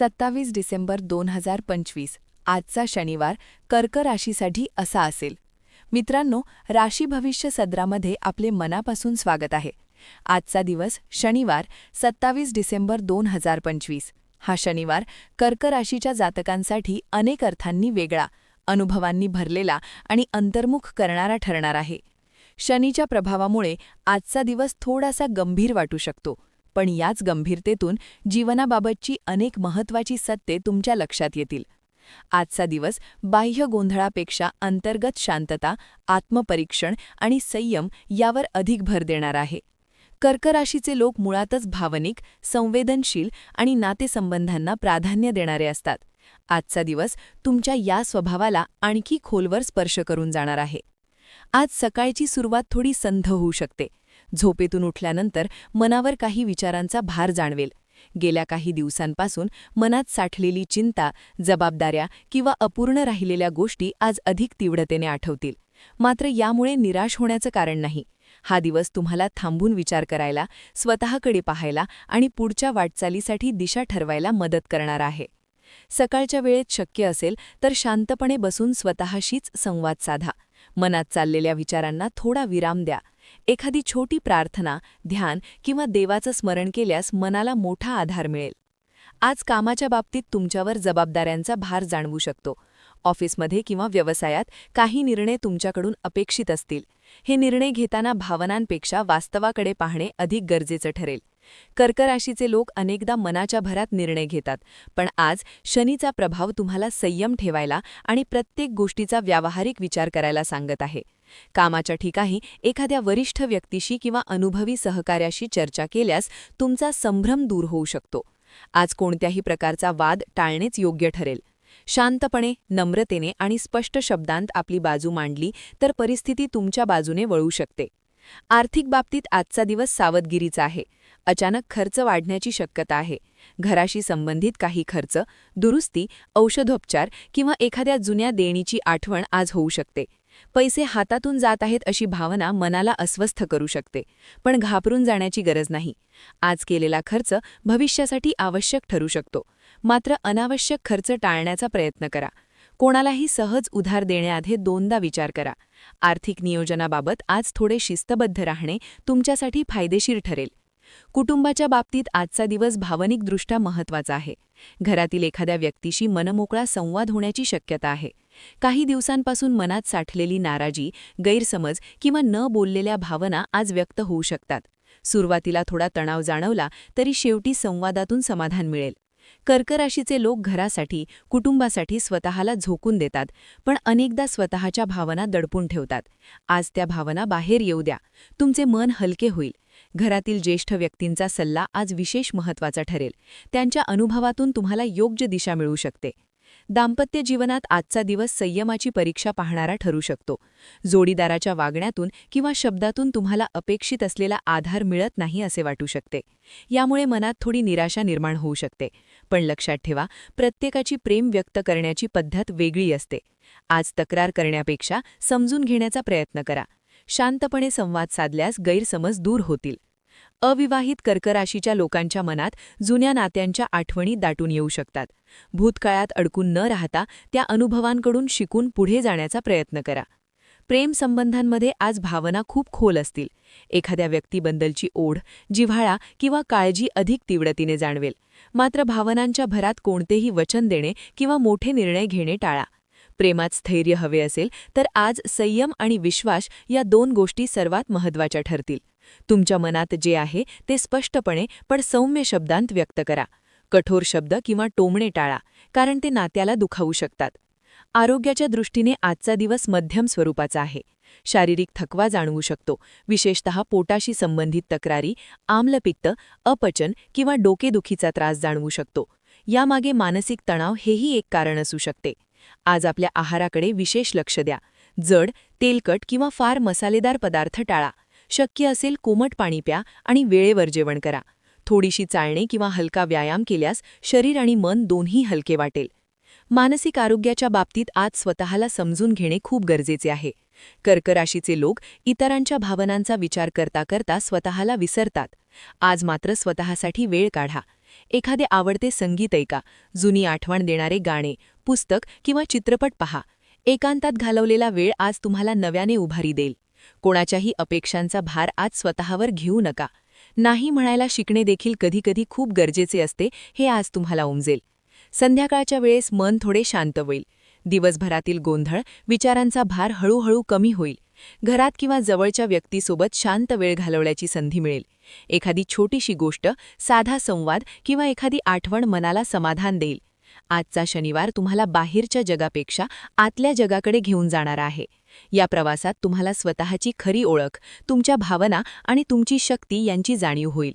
सत्तावीस डिसेंबर दोन हजार पंचवीस आजचा शनिवार कर्क राशीसाठी असा असेल. मित्रांनो राशी भविष्य सदरामध्ये आपले मनापासून स्वागत आहे. आजचा दिवस शनिवार सत्तावीस डिसेंबर दोन हजार पंचवीस. हा शनिवार कर्क राशीच्या जातकांसाठी अनेक अर्थांनी वेगळा अनुभवांनी भरलेला आणि अंतर्मुख करणारा ठरणार आहे. शनीच्या प्रभावामुळे आजचा दिवस थोडासा गंभीर वाटू शकतो. पण याच गंभीरतेतून जीवनाबाबतची अनेक महत्त्वाची सत्ये तुमच्या लक्षात येतील. आजचा दिवस बाह्य गोंधळापेक्षा अंतर्गत शांतता आत्मपरीक्षण आणि संयम यावर अधिक भर देणार आहे. कर्कराशीचे लोक मुळातच भावनिक संवेदनशील आणि नातेसंबंधांना प्राधान्य देणारे असतात. आजचा दिवस तुमच्या या स्वभावाला आणखी खोलवर स्पर्श करून जाणार आहे. आज सकाळची सुरुवात थोडी संध होऊ शकते. झोपेतून उठल्यानंतर मनावर काही विचारांचा भार जाणवेल. गेल्या काही दिवसांपासून मनात साठलेली चिंता जबाबदाऱ्या किंवा अपूर्ण राहिलेल्या गोष्टी आज अधिक तीव्रतेने आठवतील. मात्र यामुळे निराश होण्याचं कारण नाही. हा दिवस तुम्हाला थांबून विचार करायला स्वतःकडे पाहायला आणि पुढच्या वाटचालीसाठी दिशा ठरवायला मदत करणार आहे. सकाळच्या वेळेत शक्य असेल तर शांतपणे बसून स्वतःशीच संवाद साधा. मनात चाललेल्या विचारांना थोडा विराम द्या. एखादी छोटी प्रार्थना ध्यान किंवा देवाचं स्मरण केल्यास मनाला मोठा आधार मिळेल. आज कामाच्या बाबतीत तुमच्यावर जबाबदाऱ्यांचा भार जाणवू शकतो. ऑफिसमध्ये किंवा व्यवसायात काही निर्णय तुमच्याकडून अपेक्षित असतील. हे निर्णय घेताना भावनांपेक्षा वास्तवाकडे पाहणे अधिक गरजेचं ठरेल. कर्कराशीचे लोक अनेकदा मनाच्या भरात निर्णय घेतात पण आज शनीचा प्रभाव तुम्हाला संयम ठेवायला आणि प्रत्येक गोष्टीचा व्यावहारिक विचार करायला सांगत आहे. कामाच्या ठिकाणी एखाद्या वरिष्ठ व्यक्तीशी किंवा अनुभवी सहकार्याशी चर्चा केल्यास तुमचा संभ्रम दूर होऊ शकतो. आज कोणत्याही प्रकारचा वाद टाळणेच योग्य ठरेल. शांतपणे नम्रतेने आणि स्पष्ट शब्दांत आपली बाजू मांडली तर परिस्थिती तुमच्या बाजूने वळू शकते. आर्थिक बाबतीत आजचा दिवस सावधगिरीचा आहे. अचानक खर्च वाढण्याची शक्यता आहे. घराशी संबंधित काही खर्च दुरुस्ती औषधोपचार किंवा एखाद्या जुन्या देणीची आठवण आज होऊ शकते. पैसे हातातून जात आहेत अशी भावना मनाला अस्वस्थ करू शकते पण घाबरून जाण्याची गरज नाही. आज केलेला खर्च भविष्यासाठी आवश्यक ठरू शकतो. मात्र अनावश्यक खर्च टाळण्याचा प्रयत्न करा. कोणालाही सहज उधार देण्याआधी दोनदा विचार करा. आर्थिक नियोजनाबाबत आज थोडे शिस्तबद्ध राहणे तुमच्यासाठी फायदेशीर ठरेल. कुटुंबाच्या बाबतीत आजचा दिवस भावनिकदृष्ट्या महत्त्वाचा आहे. घरातील एखाद्या व्यक्तीशी मनमोकळा संवाद होण्याची शक्यता आहे. काही दिवसांपासून मनात साठलेली नाराजी गैरसमज किंवा न बोललेल्या भावना आज व्यक्त होऊ शकतात. सुरुवातीला थोडा तणाव जाणवला तरी शेवटी संवादातून समाधान मिळेल. कर्कराशीचे लोक घरासाठी कुटुंबासाठी स्वतःला झोकून देतात पण अनेकदा स्वतःच्या भावना दडपून ठेवतात. आज त्या भावना बाहेर येऊ द्या. तुमचे मन हलके होईल. घरातील ज्येष्ठ व्यक्तींचा सल्ला आज विशेष महत्त्वाचा ठरेल. त्यांच्या अनुभवातून तुम्हाला योग्य दिशा मिळू शकते. दाम्पत्य जीवनात आजचा दिवस संयमाची परीक्षा पाहणारा ठरू शकतो. जोडीदाराच्या वागण्यातून किंवा शब्दातून तुम्हाला अपेक्षित असलेला आधार मिळत नाही असे वाटू शकते. यामुळे मनात थोडी निराशा निर्माण होऊ शकते. पण लक्षात ठेवा प्रत्येकाची प्रेम व्यक्त करण्याची पद्धत वेगळी असते. आज तक्रार करण्यापेक्षा समजून घेण्याचा प्रयत्न करा. शांतपणे संवाद साधल्यास गैरसमज दूर होतील. अविवाहित कर्कराशीच्या लोकांच्या मनात जुन्या नात्यांच्या आठवणी दाटून येऊ शकतात. भूतकाळात अडकून न राहता त्या अनुभवांकडून शिकून पुढे जाण्याचा प्रयत्न करा. प्रेमसंबंधांमध्ये आज भावना खूप खोल असतील. एखाद्या व्यक्तीबद्दलची ओढ जिव्हाळा किंवा काळजी अधिक तीव्रतीने जाणवेल. मात्र भावनांच्या भरात कोणतेही वचन देणे किंवा मोठे निर्णय घेणे टाळा. प्रेमात स्थैर्य हवे असेल तर आज संयम आणि विश्वास या दोन गोष्टी सर्वात महत्त्वाच्या ठरतील. तुमच्या मनात जे आहे ते स्पष्टपणे पण सौम्य शब्दांत व्यक्त करा. कठोर शब्द किंवा टोमणे टाळा कारण ते नात्याला दुखावू शकतात. आरोग्याच्या दृष्टीने आजचा दिवस मध्यम स्वरूपाचा आहे. शारीरिक थकवा जाणवू शकतो. विशेषतः पोटाशी संबंधित तक्रारी आम्लपित्त अपचन किंवा डोकेदुखीचा त्रास जाणवू शकतो. यामागे मानसिक तणाव हेही एक कारण असू शकते. आज आपल्या आहाराकडे विशेष लक्ष द्या. जड तेलकट किंवा फार मसालेदार पदार्थ टाळा. शक्य असेल कोमट पाणी प्या आणि वेळेवर जेवण करा. थोडीशी चालणे किंवा हलका व्यायाम केल्यास शरीर आणि मन दोन्ही हलके वाटेल. मानसिक आरोग्याच्या बाबतीत आज स्वतःला समजून घेणे खूप गरजेचे आहे. कर्कराशीचे लोक इतरांच्या भावनांचा विचार करता करता स्वतःला विसरतात. आज मात्र स्वतःसाठी वेळ काढा. एखादे आवडते संगीत ऐका जुनी आठवण देणारे गाणे पुस्तक किंवा चित्रपट पहा. एकांतात घालवलेला वेळ आज तुम्हाला नव्याने उभारी देईल. कोणाच्याही अपेक्षांचा भार आज स्वतःवर घेऊ नका. नाही म्हणायला शिकणे देखील कधीकधी खूप गरजेचे असते हे आज तुम्हाला उमजेल. संध्याकाळच्या वेळेस मन थोडे शांत होईल. दिवसभरातील गोंधळ विचारांचा भार हळूहळू कमी होईल. घरात किंवा जवळच्या व्यक्तीसोबत शांत वेळ घालवण्याची संधी मिळेल. एखादी छोटीशी गोष्ट साधा संवाद किंवा एखादी आठवण मनाला समाधान देईल. आजचा शनिवार तुम्हाला बाहेरच्या जगापेक्षा आतल्या जगाकडे घेऊन जाणार आहे. या प्रवासात तुम्हाला स्वतःची खरी ओळख तुमच्या भावना आणि तुमची शक्ती यांची जाणीव होईल.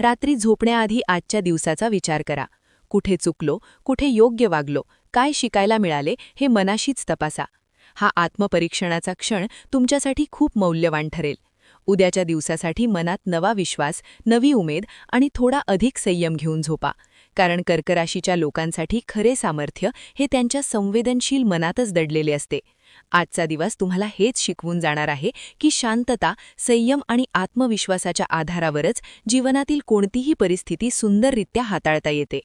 रात्री झोपण्याआधी आजच्या दिवसाचा विचार करा. कुठे चुकलो कुठे योग्य वागलो काय शिकायला मिळाले हे मनाशीच तपासा. हा आत्मपरीक्षणाचा क्षण तुमच्यासाठी खूप मौल्यवान ठरेल. उद्याच्या दिवसासाठी मनात नवा विश्वास नवी उमेद आणि थोडा अधिक संयम घेऊन झोपा. कारण कर्कराशीच्या लोकांसाठी खरे सामर्थ्य हे त्यांच्या संवेदनशील मनातच दडलेले असते. आजचा दिवस तुम्हाला हेच शिकवून जाणार आहे की शांतता संयम आणि आत्मविश्वासाच्या आधारावरच जीवनातील कोणतीही परिस्थिती सुंदररित्या हाताळता येते.